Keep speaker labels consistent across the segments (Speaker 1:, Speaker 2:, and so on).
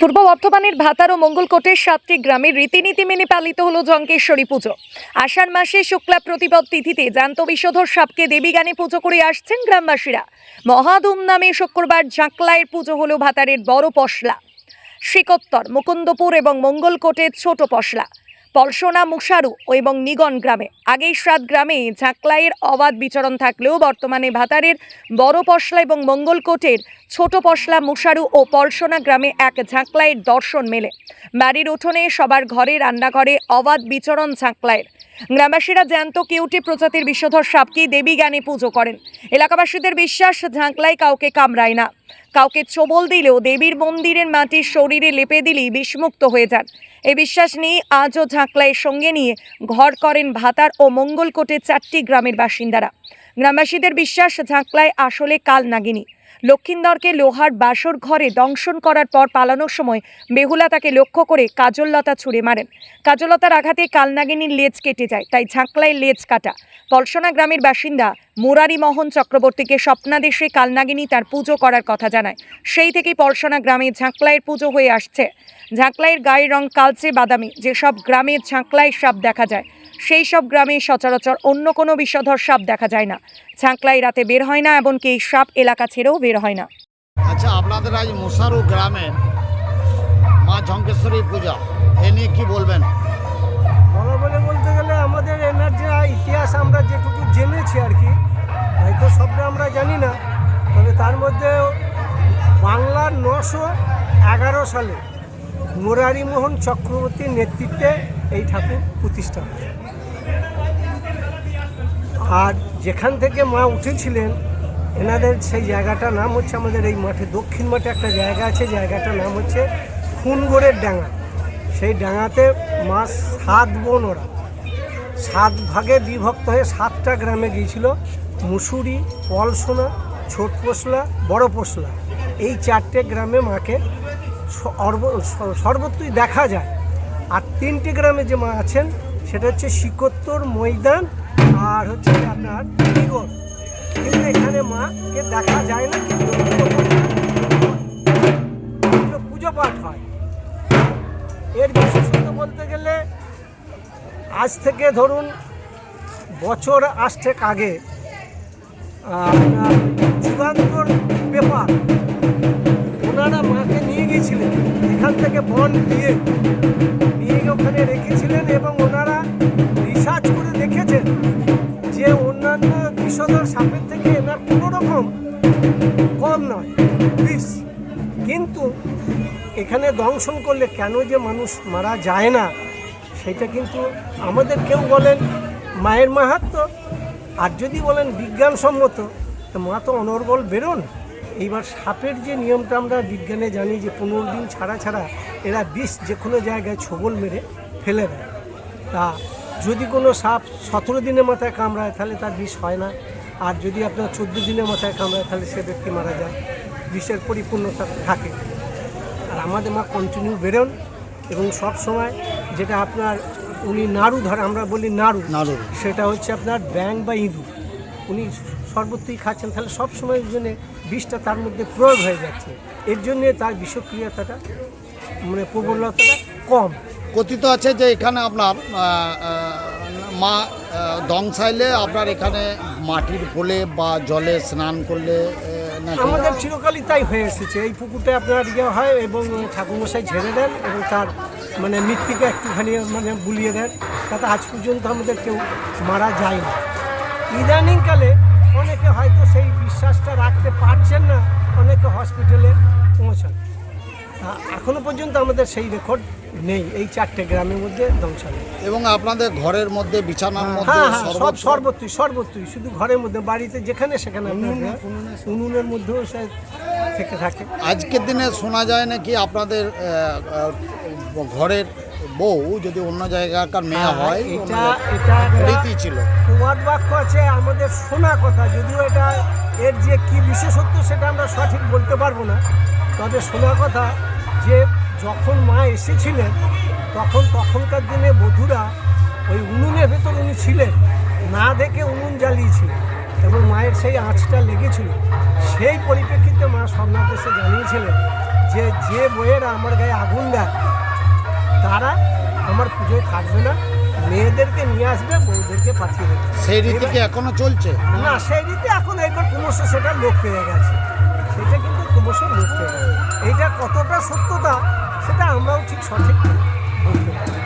Speaker 1: পূর্ব বর্ধমানের ভাতার ও মঙ্গলকোটের সাতটি গ্রামের রীতিনীতি মেনে পালিত হলো জঙ্কেশ্বরী পুজো। আষাঢ় মাসে শুক্লা প্রতিপদ তিথিতে জ্যান্ত বিষধর সাপকে দেবীগানে পুজো করে আসছেন গ্রামবাসীরা। মহাধুম নামে শুক্রবার ঝাঁকলায়ের পুজো হলো ভাতারের বড় পশলা। শ্রীকোত্তর মুকুন্দপুর এবং মঙ্গলকোটের ছোট পশলা। পলসোনা মুসারু এবং নিগন গ্রামে। আগেই সাত গ্রামে ঝাঁকলাইয়ের অবাধ বিচরণ থাকলেও বর্তমানে ভাতারের বড় পশলা এবং মঙ্গলকোটের ছোট পশলা মুসারু ও পলসোনা গ্রামে এক ঝাঁকলাইয়ের দর্শন মেলে। বাড়ির উঠোনে সবার ঘরে, রান্নাঘরে অবাধ বিচরণ ঝাঁকলাইয়ের। গ্রামবাসীরা জ্যান্ত, কেউটে প্রজাতির বিষধর সাপকে দেবী গানে পুজো করেন। এলাকাবাসীদের বিশ্বাস, ঝাঁকলাই কাউকে কামড়ায় না। কাউকে চবল দিলেও দেবীর মন্দিরের মাটির শরীরে লেপে দিলেই বিষমুক্ত হয়ে যান। এই বিশ্বাস নিয়ে আজও ঝাঁকলায় সঙ্গে নিয়ে ঘর করেন ভাতার ও মঙ্গলকোটে চারটি গ্রামের বাসিন্দারা। গ্রামবাসীদের বিশ্বাস, ঝাঁকলায় আসলে কাল নাগিনী। লক্ষিন্দরকে লোহার বাসর ঘরে দংশন করার পর পালানোর সময় বেহুলা তাকে লক্ষ্য করে কাজললতা ছুঁড়ে মারেন। কাজলতার আঘাতে কালনাগিনীর লেজ কেটে যায়, তাই ঝাঁকলায় লেজ কাটা। পলসনা গ্রামের বাসিন্দা মুরারি মোহন চক্রবর্তীকে স্বপ্নাদেশে কালনাগিনী তার পুজো করার কথা জানায়। সেই থেকেই পলসনা গ্রামে ঝাঁকলাইয়ের পুজো হয়ে আসছে। ঝাঁকলাইয়ের গায়ের রং কালচে বাদামি, যেসব গ্রামে ঝাঁকলাই সাপ দেখা যায়। সেই সব গ্রামে সচরাচর অন্য কোনো বিষধর সাপ দেখা যায় না। ঝাঁকলাই রাতে বের হয় না এমনকি এই সাপ এলাকা ছেড়েও বের হয় না।
Speaker 2: আচ্ছা আপনাদের আজ মুসারু গ্রামে মা ঝঙ্কেশ্বরী পূজা এ নিয়ে কি বলবেন?
Speaker 3: বলা বলে বলতে গেলে আমাদের এনার যে ইতিহাস আমরা যেটুকু জেনেছি আর কি হয়তো সবটা আমরা জানি না। তবে তার মধ্যে বাংলার নশো এগারো সালে মোরারিমোহন চক্রবর্তীর নেতৃত্বে এই ঠাকুর প্রতিষ্ঠা হয়। আর যেখান থেকে মা উঠেছিলেন, এনাদের সেই জায়গাটার নাম হচ্ছে আমাদের এই মাঠে, দক্ষিণ মাঠে একটা জায়গা আছে, জায়গাটার নাম হচ্ছে খুনগড়ের ডাঙা। সেই ডাঙাতে মা সাত বোন ওরা। সাত ভাগে বিভক্ত হয়ে সাতটা গ্রামে গিয়েছিল, মুসুরি, পলসোনা ছোট পশলা বড় পশলা এই চারটে গ্রামে মাকে সর্বত্রই দেখা যায়। আর তিনটে গ্রামে যে মা আছেন, সেটা হচ্ছে শিকোত্তর, ময়দান আর হচ্ছে আপনার দিগর কিন্তু এখানে মাকে দেখা যায় না, কিন্তু পুজো- পাঠ হয়। এর বিশেষত বলতে গেলে, আজ থেকে ধরুন বছর আষ্টেক আগে, আপনার যুগান্তর পেপার ওনারা মাকে নিয়ে গিয়েছিলেন। এখান থেকে বন দিয়ে নিয়ে ওখানে রেখেছিলেন এবং ওনারা রিসার্চ করে দেখেছেন অন্যান্য বিষধর সাপের থেকে এনার কোনো রকম কম নয় বিষ কিন্তু এখানে দংশন করলে কেন যে মানুষ মারা যায় না, সেটা কিন্তু আমাদের কেউ বলেন মায়ের মাহাত্ম। আর যদি বলেন বিজ্ঞানসম্মত, তো মা তো অনর্গল বেরোন। এইবার সাপের যে নিয়মটা আমরা বিজ্ঞানে জানি যে পনেরো দিন ছাড়া ছাড়া এরা বিষ যে কোনো জায়গায় ছবল মেরে ফেলে দেয়। তা যদি কোনো সাপ সতেরো দিনের মাথায় কামড়ায় তাহলে তার বিষ হয় না। আর যদি আপনার চোদ্দ দিনের মাথায় কামড়ায় তাহলে সে ব্যক্তি মারা যায়। বিষের পরিপূর্ণতা থাকে। আর আমাদের মা কন্টিনিউ বেরোন এবং সব সময় যেটা আপনার উনি নাড়ু ধরে আমরা বলি নাড়ু
Speaker 2: নাড়ু।
Speaker 3: সেটা হচ্ছে আপনার ব্যাং বা ইঁদুর। উনি সর্বত্রই খাচ্ছেন তাহলে সব সময়ের জন্য বিষটা তার মধ্যে প্রয়োগ হয়ে যাচ্ছে। এর জন্যে তার বিষক্রিয়াতাটা মানে প্রবলতাটা কম।
Speaker 2: কথিত আছে যে এখানে আপনার মা আহ, দংশাইলে আপনার এখানে মাটির কোলে বা জলে স্নান করলে
Speaker 3: আমাদের চিরকালই তাই হয়ে এসেছে। এই পুকুরটা আপনার ইয়ে হয় এবং ঠাকুরমশাই ঝেড়ে দেন এবং তার মানে মৃত্তিকা একটুখানি মানে বুলিয়ে দেন। তাতে আজ পর্যন্ত আমাদের কেউ মারা যায় না ইদানিংকালে অনেকে হয়তো সেই বিশ্বাসটা রাখতে পারছেন না অনেকে হসপিটালে পৌঁছান। এখনও পর্যন্ত আমাদের সেই রেকর্ড নেই এই চারটে গ্রামের মধ্যে ধ্বংসালে
Speaker 2: এবং আপনাদের ঘরের মধ্যে বিছানার মধ্যে
Speaker 3: হ্যাঁ হ্যাঁ সব সর্বত্রই সর্বত্রই শুধু ঘরের মধ্যে বাড়িতে যেখানে সেখানে উনুনের মধ্যেও সে থেকে থাকে।
Speaker 2: আজকের দিনে শোনা যায় নাকি আপনাদের ঘরের বউ যদি অন্য জায়গাকার মেয়ে
Speaker 3: হ্যাঁ,
Speaker 2: হয়
Speaker 3: এটা এটা
Speaker 2: রীতি ছিল।
Speaker 3: প্রবাদ বাক্য আছে আমাদের শোনা কথা যদিও এটা এর যে কি বিশেষত্ব সেটা আমরা সঠিক বলতে পারব না। তবে শোনা কথা যে যখন মা এসেছিলেন তখন তখনকার দিনে বধূরা ওই উনুনের ভেতর উনি ছিলেন না দেখে উনুন জ্বালিয়েছিলেন এবং মায়ের সেই আঁচটা লেগেছিল। সেই পরিপ্রেক্ষিতে মা সোমনাথ এসে জানিয়েছিলেন যে যে বইয়েরা আমার গায়ে আগুন দেয় তারা আমার পুজোয় থাকবে না মেয়েদেরকে নিয়ে আসবে বউদেরকে পাঠিয়ে দেবে।
Speaker 2: সেই রীতি কি এখনও চলছে?
Speaker 3: না সেই রীতি এখন একবার ক্রমশ সেটা লোক পেয়ে গেছে। লোক পেয়ে গেছে এইটা কতটা সত্যতা সেটা আমরাও ঠিক সঠিক বলতে পারি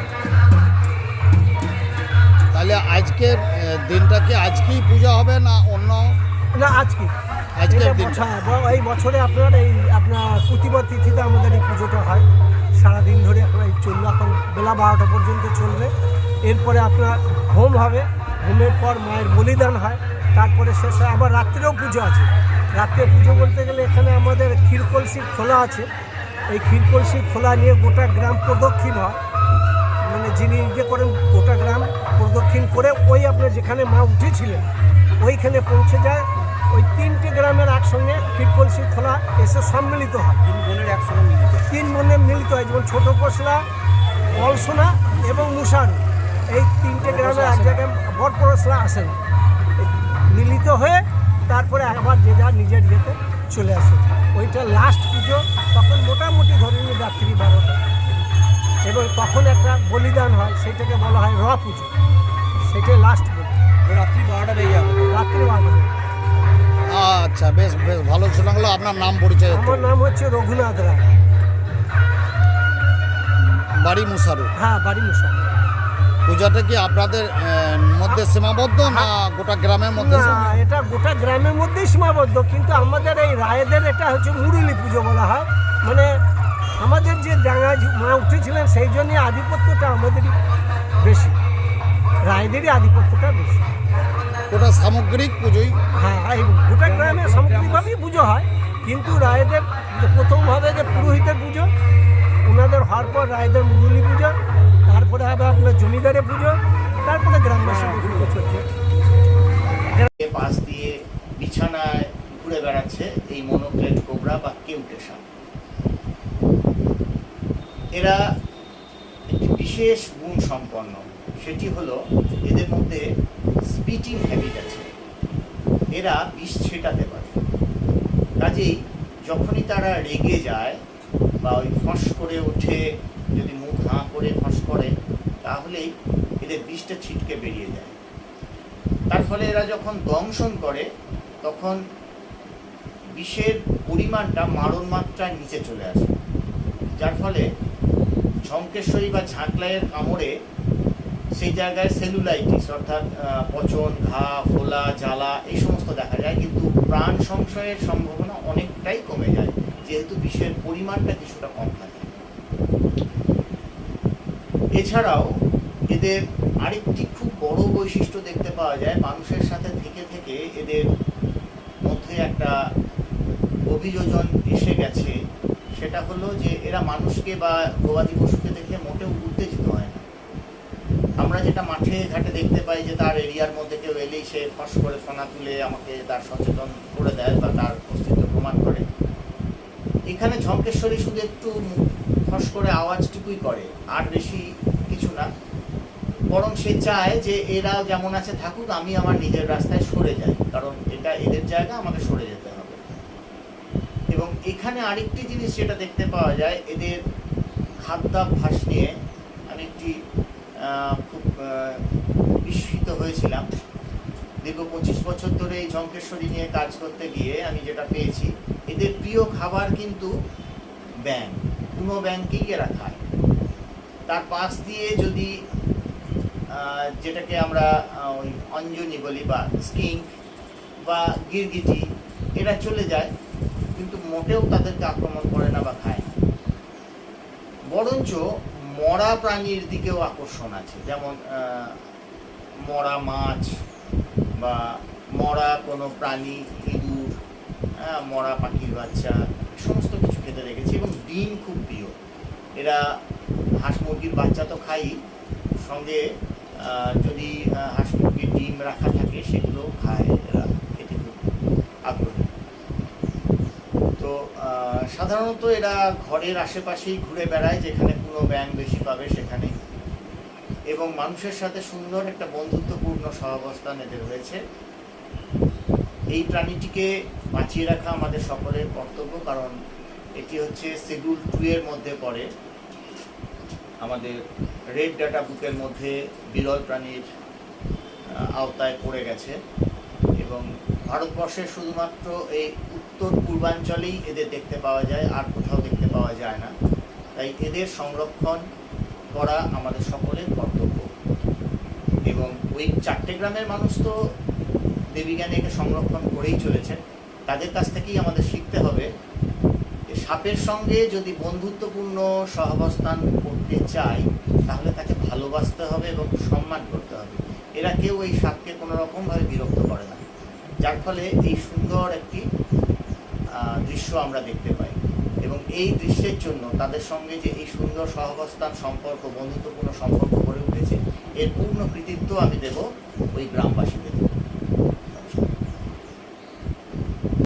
Speaker 2: তাহলে আজকের দিনটাকে আজকেই পূজা হবে না অন্য?
Speaker 3: না আজকে।
Speaker 2: আজকের
Speaker 3: এটা এই বছরে আপনার এই আপনার প্রতিবার তিথিতে আমাদের এই পুজোটা হয়। সারাদিন ধরে আপনার এই চলবে এখন বেলা বারোটা পর্যন্ত চলবে। এরপরে আপনার হোম হবে। হোমের পর মায়ের বলিদান হয়। তারপরে শেষ হয়। আবার রাত্রেও পুজো আছে। রাত্রে পুজো বলতে গেলে এখানে আমাদের ক্ষীরকলসি খোলা আছে। এই ক্ষীরকলসি খোলা নিয়ে গোটা গ্রাম প্রদক্ষিণ হয়। মানে যিনি ইয়ে করেন গোটা গ্রাম প্রদক্ষিণ করে ওই আপনার যেখানে মা উঠেছিলেন ওইখানে পৌঁছে যায়। ওই তিনটে গ্রামের একসঙ্গে ক্ষীরকলসি খোলা এসে সম্মিলিত হয়। তিন বোনের একসঙ্গে মিলিত। তিন বোনের মিলিত হয় যেমন ছোটো পশলা অলসোনা এবং মুসার এই তিনটে গ্রামে এক জায়গায় বড় পরশলা আসেন মিলিত হয়ে তারপরে আবার যে যার নিজের ইয়েতে চলে আসে। ওইটা লাস্ট পুজো তখন মোটামুটি ধরে নিন রাত্রি বারোটা। এবং তখন একটা বলিদান হয় সেটাকে বলা হয় র পুজো। সেটাই লাস্ট পুজো।
Speaker 4: রাত্রি বারোটা বেজে যাবে।
Speaker 3: রাত্রি বারোটা
Speaker 2: আচ্ছা বেশ বেশ ভালো শোনা গেলো। আপনার নাম পরিচয়।
Speaker 3: আমার নাম হচ্ছে রঘুনাথ রায়।
Speaker 2: বাড়ি মুসারু।
Speaker 3: হ্যাঁ বাড়ি মুসা
Speaker 2: পূজাটা কি আপনাদের মধ্যে সীমাবদ্ধ না গোটা গ্রামের মধ্যে
Speaker 3: না এটা গোটা গ্রামের মধ্যেই সীমাবদ্ধ কিন্তু আমাদের এই রায়েদের এটা হচ্ছে মুরুলি পুজো বলা হয়। মানে আমাদের যে ডাঙা মা উঠেছিলেন সেই জন্যই আধিপত্যটা আমাদেরই বেশি। রায়দেরই আধিপত্যটা বেশি।
Speaker 2: গোটা সামগ্রিক পুজোই?
Speaker 3: হ্যাঁ এই গোটা গ্রামে সামগ্রিকভাবেই পুজো হয় কিন্তু রায়দের যে প্রথম হবে যে পুরোহিতের পুজো ওনাদের হওয়ার পর রায়দের মুরুলি পুজো তারপরে হবে আপনার জমিদারের পুজো তারপরে গ্রামবাসীদের পুজো চলছে।
Speaker 5: পাশ দিয়ে বিছানায় ঘুরে বেড়াচ্ছে এই মনোক্লেট কোবরা বা কেউটে সাপ এরা একটি বিশেষ গুণ সম্পন্ন। সেটি হলো এদের মধ্যে স্পিটিং হ্যাবিট আছে। এরা বিষ ছেটাতে পারে। কাজেই যখনই তারা রেগে যায় বা ওই ফস করে ওঠে যদি মুখ হাঁ করে ফস করে, তাহলেই এদের বিষটা ছিটকে বেরিয়ে যায়। তার ফলে এরা যখন দংশন করে, তখন বিষের পরিমাণটা মারণ মাত্রার নিচে চলে আসে। যার ফলে ঝঙ্কেশ্বরী বা ঝাঁকলাইয়ের কামড়ে সেই জায়গায় সেলুলাইটিস, অর্থাৎ পচন, ঘা, ফোলা, জ্বালা, এই সমস্ত দেখা যায়। কিন্তু প্রাণ সংশয়ের সম্ভাবনা অনেকটাই কমে যায়, যেহেতু বিষের পরিমাণটা কিছুটা কম থাকে। এছাড়াও এদের আরেকটি খুব বড় বৈশিষ্ট্য দেখতে পাওয়া যায়, মানুষের সাথে থেকে থেকে এদের মধ্যে একটা অভিযোজন এসে গেছে। সেটা হলো যে এরা মানুষকে বা গবাদি পশুকে দেখে মোটেও উত্তেজিত হয় না। আমরা যেটা মাঠে ঘাটে দেখতে পাই যে তার এরিয়ার মধ্যে কেউ এলেই সে ফস করে ফোনা তুলে আমাকে তার সচেতন করে দেয় বা তার অস্তিত্ব প্রমাণ করে। এখানে ঝঙ্কেশ্বরী শুধু একটু ফস করে আওয়াজটুকুই করে, আর বেশি কিছু না। বরং সে চায় যে এরা যেমন আছে থাকুক, আমি আমার নিজের রাস্তায় সরে যাই, কারণ এটা এদের জায়গা আমাকে সরে যেতে হবে। এবং এখানে আরেকটি জিনিস যেটা দেখতে পাওয়া যায়, এদের খাদ্যাভ্যাস নিয়ে আমি একটি খুব বিস্মিত হয়েছিলাম। দীর্ঘ পঁচিশ বছর ধরে এই ঝঙ্কেশ্বরী নিয়ে কাজ করতে গিয়ে আমি যেটা পেয়েছি, এদের প্রিয় খাবার কিন্তু ব্যাং কোনো ব্যাংকেই এরা খায় তার পাশ দিয়ে যদি যেটাকে আমরা ওই অঞ্জনি বলি বা স্কিঙ্ক বা গিরগিটি এরা চলে যায় কিন্তু মোটেও তাদেরকে আক্রমণ করে না বা খায় না। বরঞ্চ মরা প্রাণীর দিকেও আকর্ষণ আছে। যেমন মরা মাছ বা মরা কোনো প্রাণী ইঁদুর হ্যাঁ, মরা পাখির বাচ্চা এই সমস্ত কিছু খেতে রেখেছি এবং ডিম খুব প্রিয়। এরা হাঁস মুরগির বাচ্চা তো খাই। সঙ্গে যদি হাঁস মুরগির ডিম রাখা থাকে, সেগুলো খায় এরা খেতে খুব আগ্রহী। তো সাধারণত এরা ঘরের আশেপাশেই ঘুরে বেড়ায়, যেখানে কোনো ব্যাং বেশি পাবে সেখানে। এবং মানুষের সাথে সুন্দর একটা বন্ধুত্বপূর্ণ সহাবস্থান এদের হয়েছে। এই প্রাণীটিকে বাঁচিয়ে রাখা আমাদের সকলের কর্তব্য, কারণ এটি হচ্ছে শিডিউল টু এর মধ্যে পড়ে। আমাদের রেড ডাটা বুকের মধ্যে বিরল প্রাণীর আওতায় পড়ে গেছে এবং ভারতবর্ষের শুধুমাত্র এই উত্তর পূর্বাঞ্চলেই এদের দেখতে পাওয়া যায়, আর কোথাও দেখতে পাওয়া যায় না। তাই এদের সংরক্ষণ করা আমাদের সকলের কর্তব্য। এবং ওই চারটে গ্রামের মানুষ তো দেবীজ্ঞানে একে সংরক্ষণ করেই চলেছেন। তাদের কাছ থেকেই আমাদের শিখতে হবে সাপের সঙ্গে যদি বন্ধুত্বপূর্ণ সহাবস্থান করতে চাই তাহলে তাকে ভালোবাসতে হবে এবং সম্মান করতে হবে। এরা কেউ এই সাপকে কোনো রকমভাবে বিরক্ত করে না। যার ফলে এই সুন্দর একটি দৃশ্য আমরা দেখতে পাই। এবং এই দৃশ্যের জন্য তাদের সঙ্গে যে এই সুন্দর সহাবস্থান সম্পর্ক, বন্ধুত্বপূর্ণ সম্পর্ক গড়ে উঠেছে, এর পূর্ণ কৃতিত্ব আমি দেব ওই গ্রামবাসীদের